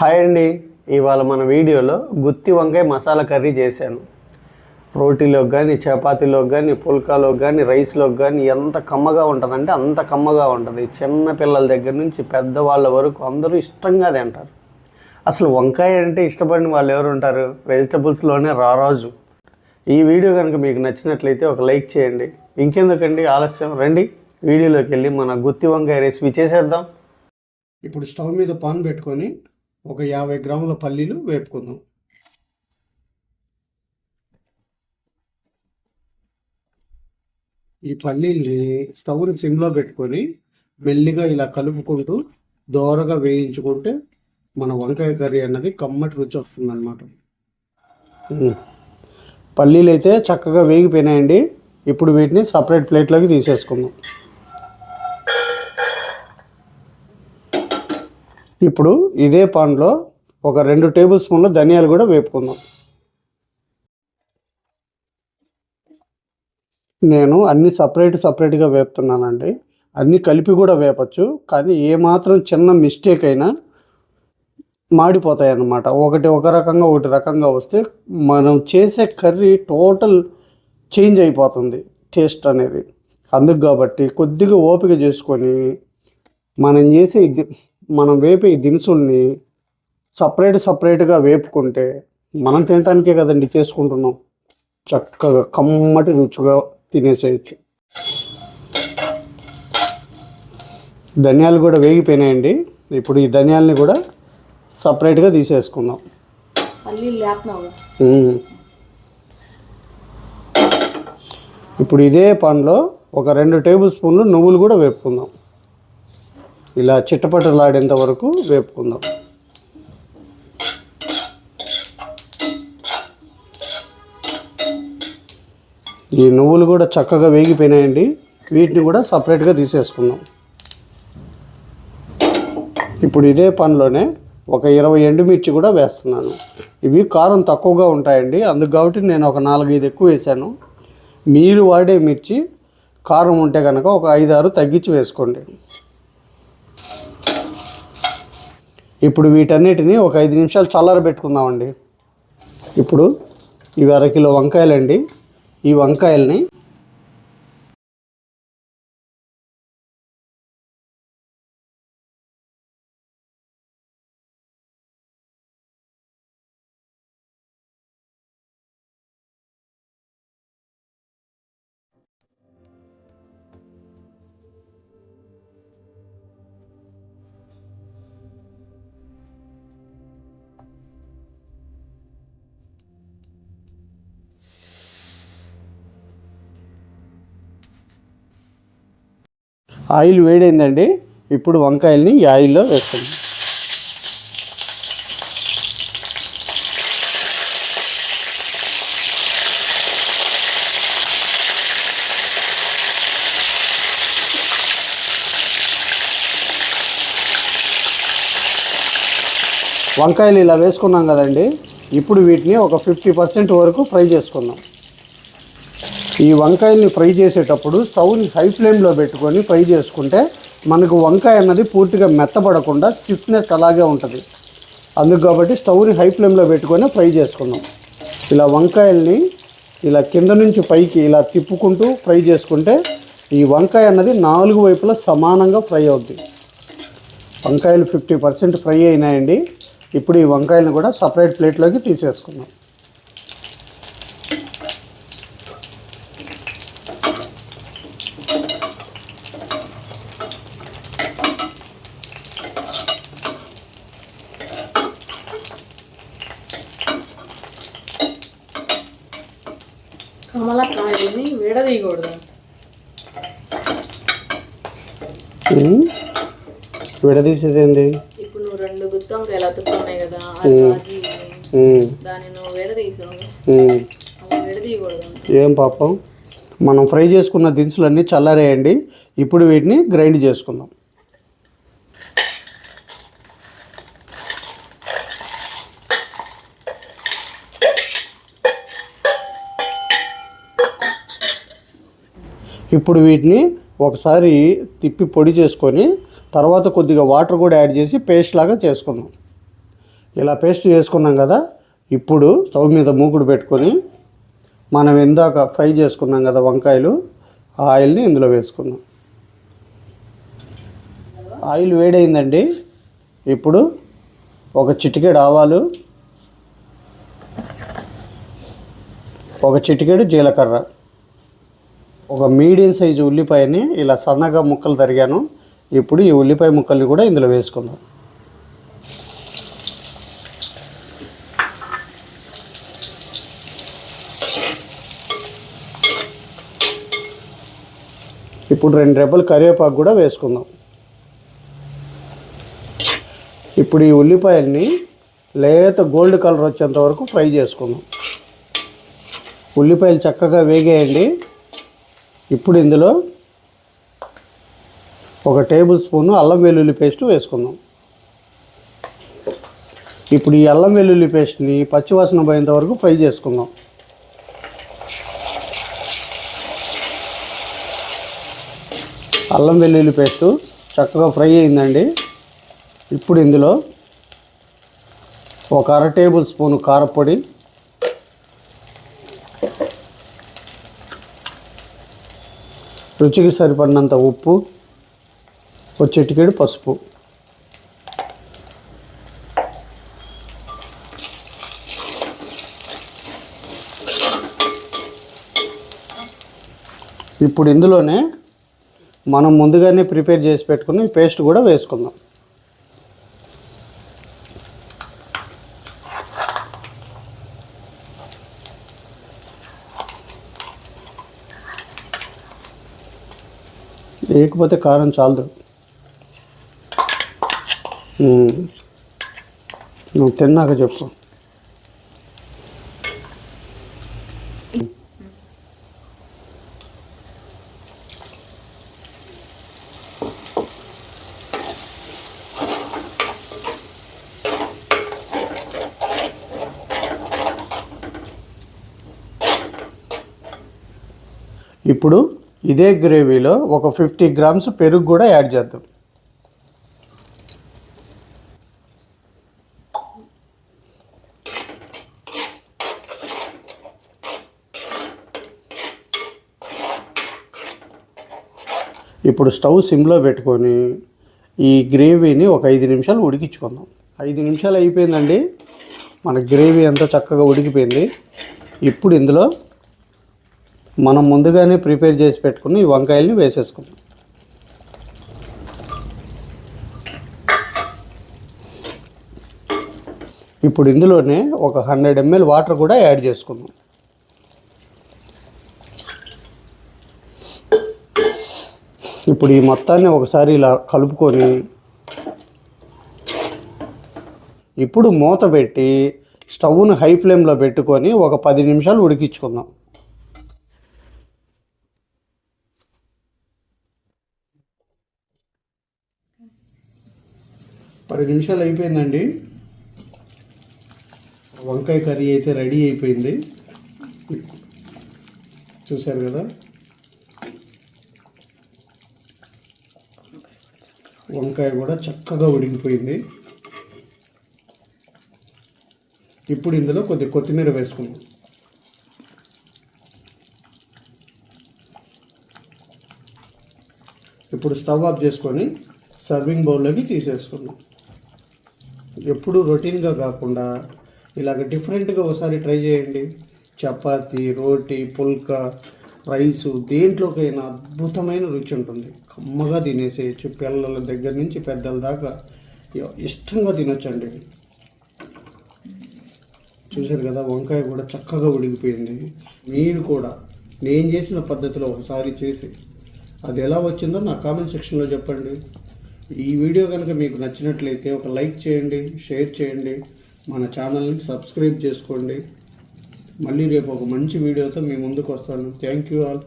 Hi అండి. ఇవాళ మన వీడియోలో గుత్తి వంకాయ మసాలా కర్రీ చేశాను. రోటీలోకి కానీ చపాతీలోకి కానీ పుల్కాలోకి కానీ రైస్లోకి కానీ ఎంత కమ్మగా ఉంటుందంటే అంత కమ్మగా ఉంటుంది. చిన్న పిల్లల దగ్గర నుంచి పెద్దవాళ్ళ వరకు అందరూ ఇష్టంగా తింటారు. అసలు వంకాయ అంటే ఇష్టపడిన వాళ్ళు ఎవరు ఉంటారు? వెజిటబుల్స్లోనే రారాజు ఈ వీడియో కనుక మీకు నచ్చినట్లయితే ఒక లైక్ చేయండి. ఇంకెందుకండి ఆలస్యం? రండి. వీడియోలోకి వెళ్ళి మన గుత్తి వంకాయ రెసిపీ చేసేద్దాం. ఇప్పుడు స్టవ్ మీద పాన్ పెట్టుకొని ఒక యాభై గ్రాముల పల్లీలు వేపుకుందాం. ఈ పల్లీల్ని స్టవ్ని సిమ్లో పెట్టుకొని మెల్లిగా ఇలా కలుపుకుంటూ దోరగా వేయించుకుంటే మన వంకాయ కర్రీ అన్నది కమ్మటి రుచి వస్తుంది అనమాట పల్లీలు అయితే చక్కగా వేగిపోయినాయండి. ఇప్పుడు వీటిని సపరేట్ ప్లేట్లోకి తీసేసుకుందాం. ఇప్పుడు ఇదే పాన్లో ఒక రెండు టేబుల్ స్పూన్ల ధనియాలు కూడా వేపుకుందాం. నేను అన్ని సపరేట్ సపరేట్గా వేపుతున్నానండి. అన్నీ కలిపి కూడా వేపచ్చు కానీ ఏమాత్రం చిన్న మిస్టేక్ అయినా మాడిపోతాయి అన్నమాట ఒకటి ఒక రకంగా ఒకటి రకంగా వస్తే మనం చేసే కర్రీ టోటల్ చేంజ్ అయిపోతుంది టేస్ట్ అనేది. అందుకు కాబట్టి కొద్దిగా ఓపిక చేసుకొని మనం చేసే ఇది మనం వేపే దినుసుల్ని సపరేట్ సపరేట్గా వేపుకుంటే మనం తినటానికే కదండి చేసుకుంటున్నాం. చక్కగా కమ్మటి రుచిగా తినేసేయచ్చు. ధనియాలు కూడా వేగిపోయినాయండి. ఇప్పుడు ఈ ధనియాలని కూడా సపరేట్గా తీసేసుకుందాం. ఇప్పుడు ఇదే పాన్లో ఒక రెండు టేబుల్ స్పూన్లు నువ్వులు కూడా వేపుకుందాం. ఇలా చిట్టపట్టలాడేంత వరకు వేపుకుందాం. ఈ నువ్వులు కూడా చక్కగా వేగిపోయినాయండి. వీటిని కూడా సపరేట్గా తీసేసుకుందాం. ఇప్పుడు ఇదే పనిలోనే ఒక ఇరవై ఎండుమిర్చి కూడా వేస్తున్నాను. ఇవి కారం తక్కువగా ఉంటాయండి. అందుకు కాబట్టి నేను ఒక నాలుగైదు ఎక్కువ వేసాను. మీరు వాడే మిర్చి కారం ఉంటే కనుక ఒక ఐదు ఆరు తగ్గించి వేసుకోండి. ఇప్పుడు వీటన్నిటిని ఒక ఐదు నిమిషాలు చల్లారబెట్టుకుందామండి ఇప్పుడు ఇవి అరకిలో వంకాయలండి. ఈ వంకాయల్ని ఆయిల్ వేడైందండి. ఇప్పుడు వంకాయల్ని ఈ ఆయిల్లో వేస్తాం. వంకాయలు ఇలా వేసుకున్నాం కదండి. ఇప్పుడు వీటిని ఒక ఫిఫ్టీ పర్సెంట్ వరకు ఫ్రై చేసుకుందాం. ఈ వంకాయల్ని ఫ్రై చేసేటప్పుడు స్టవ్ని హై ఫ్లేమ్లో పెట్టుకొని ఫ్రై చేసుకుంటే మనకు వంకాయ అన్నది పూర్తిగా మెత్తపడకుండా స్టిఫ్నెస్ అలాగే ఉంటుంది. అందుకు కాబట్టి స్టవ్ని హై ఫ్లేమ్లో పెట్టుకొని ఫ్రై చేసుకుందాం. ఇలా వంకాయల్ని ఇలా కింద నుంచి పైకి ఇలా తిప్పుకుంటూ ఫ్రై చేసుకుంటే ఈ వంకాయ అన్నది నాలుగు వైపులా సమానంగా ఫ్రై అవుద్ది. వంకాయలు ఫిఫ్టీ పర్సెంట్ ఫ్రై అయినాయండి. ఇప్పుడు ఈ వంకాయలను కూడా సపరేట్ ప్లేట్లోకి తీసేసుకుందాం. కమలకాయని విడదీయకూడదు. ఉమ్. విడదీసేది ఏంది ఇప్పుడు నువ్వు రెండు గుత్తి వంకాయలు అతుక్కున్నాయి కదా అది అది ఉమ్, దాన్ని నువ్వు విడదీసావు. ఉమ్. అవి విడదీయకూడదు. ఏం పాపం? మనం ఫ్రై చేసుకున్న దినుసులన్నీ చల్లారేయండి. ఇప్పుడు వీటిని గ్రైండ్ చేసుకుందాం. ఇప్పుడు వీటిని ఒకసారి తిప్పి పొడి చేసుకొని తర్వాత కొద్దిగా వాటర్ కూడా యాడ్ చేసి పేస్ట్ లాగా చేసుకుందాం. ఇలా పేస్ట్ చేసుకున్నాం కదా ఇప్పుడు స్టవ్ మీద మూకుడు పెట్టుకొని మనం ఇందాక ఫ్రై చేసుకున్నాం కదా వంకాయలు ఆ ఆయిల్ని ఇందులో వేసుకుందాం. ఆయిల్ వేడైందండి. ఇప్పుడు ఒక చిటికెడు ఆవాలు ఒక చిటికెడు జీలకర్ర. ఒక మీడియం సైజు ఉల్లిపాయని ఇలా సన్నగా ముక్కలు తరిగాను. ఇప్పుడు ఈ ఉల్లిపాయ ముక్కల్ని కూడా ఇందులో వేసుకుందాం. ఇప్పుడు రెండు రెబ్బలు కరివేపాకు కూడా వేసుకుందాం. ఇప్పుడు ఈ ఉల్లిపాయల్ని లేత గోల్డ్ కలర్ వచ్చేంత వరకు ఫ్రై చేసుకుందాం. ఉల్లిపాయలు చక్కగా వేగేయండి. ఇప్పుడు ఇందులో ఒక టేబుల్ స్పూను అల్లం వెల్లుల్లి పేస్ట్ వేసుకుందాం. ఇప్పుడు ఈ అల్లం వెల్లుల్లి పేస్ట్ని పచ్చివాసన పోయేంత వరకు ఫ్రై చేసుకుందాం. అల్లం వెల్లుల్లి పేస్టు చక్కగా ఫ్రై అయిందండి. ఇప్పుడు ఇందులో ఒక అర టేబుల్ స్పూను కారపొడి రుచికి సరిపడినంత ఉప్పు ఒక చిటికెడు పసుపు. ఇప్పుడు ఇందులోనే మనం ముందుగానే ప్రిపేర్ చేసి పెట్టుకుని పేస్ట్ కూడా వేసుకుందాం. లేకపోతే కారం చాలదు. నువ్వు తిన్నాక చెప్పు. ఇప్పుడు ఇదే గ్రేవీలో ఒక ఫిఫ్టీ గ్రామ్స్ పెరుగు కూడా యాడ్ చేద్దాం. ఇప్పుడు స్టవ్ సిమ్లో పెట్టుకొని ఈ గ్రేవీని ఒక ఐదు నిమిషాలు ఉడికించుకుందాం. ఐదు నిమిషాలు అయిపోయిందండి. మన గ్రేవీ ఎంతో చక్కగా ఉడికిపోయింది. ఇప్పుడు ఇందులో మనం ముందుగానే ప్రిపేర్ చేసి పెట్టుకుని ఈ వంకాయల్ని వేసేసుకుందాం. ఇప్పుడు ఇందులోనే ఒక హండ్రెడ్ ఎంఎల్ వాటర్ కూడా యాడ్ చేసుకుందాం. ఇప్పుడు ఈ మొత్తాన్ని ఒకసారి ఇలా కలుపుకొని ఇప్పుడు మూత పెట్టి స్టవ్ను హై ఫ్లేమ్లో పెట్టుకొని ఒక పది నిమిషాలు ఉడికించుకుందాం. పది నిమిషాలు అయిపోయిందండి. వంకాయ కర్రీ అయితే రెడీ అయిపోయింది. చూశారు కదా? వంకాయ కూడా చక్కగా ఉడికిపోయింది. ఇప్పుడు ఇందులో కొద్ది కొత్తిమీర వేసుకుందాం. ఇప్పుడు స్టవ్ ఆఫ్ చేసుకొని సర్వింగ్ బౌల్లోకి తీసేసుకుందాం. ఎప్పుడూ రొటీన్గా కాకుండా ఇలాగ డిఫరెంట్గా ఒకసారి ట్రై చేయండి. చపాతి రోటీ పుల్కా రైసు దేంట్లోకైనా అద్భుతమైన రుచి ఉంటుంది. కమ్మగా తినేసేయచ్చు పిల్లల దగ్గర నుంచి పెద్దల దాకా ఇష్టంగా తినొచ్చండి. చూశారు కదా వంకాయ కూడా చక్కగా ఉడికిపోయింది. మీరు కూడా నేను చేసిన పద్ధతిలో ఒకసారి చేసి అది ఎలా వచ్చిందో నా కామెంట్ సెక్షన్లో చెప్పండి. ఈ వీడియో కనుక మీకు నచ్చినట్లయితే ఒక లైక్ చేయండి షేర్ చేయండి మన ఛానల్ని సబ్స్క్రైబ్ చేసుకోండి. మళ్ళీ రేపు ఒక మంచి వీడియోతో మీ ముందుకు వస్తాను. Thank you all.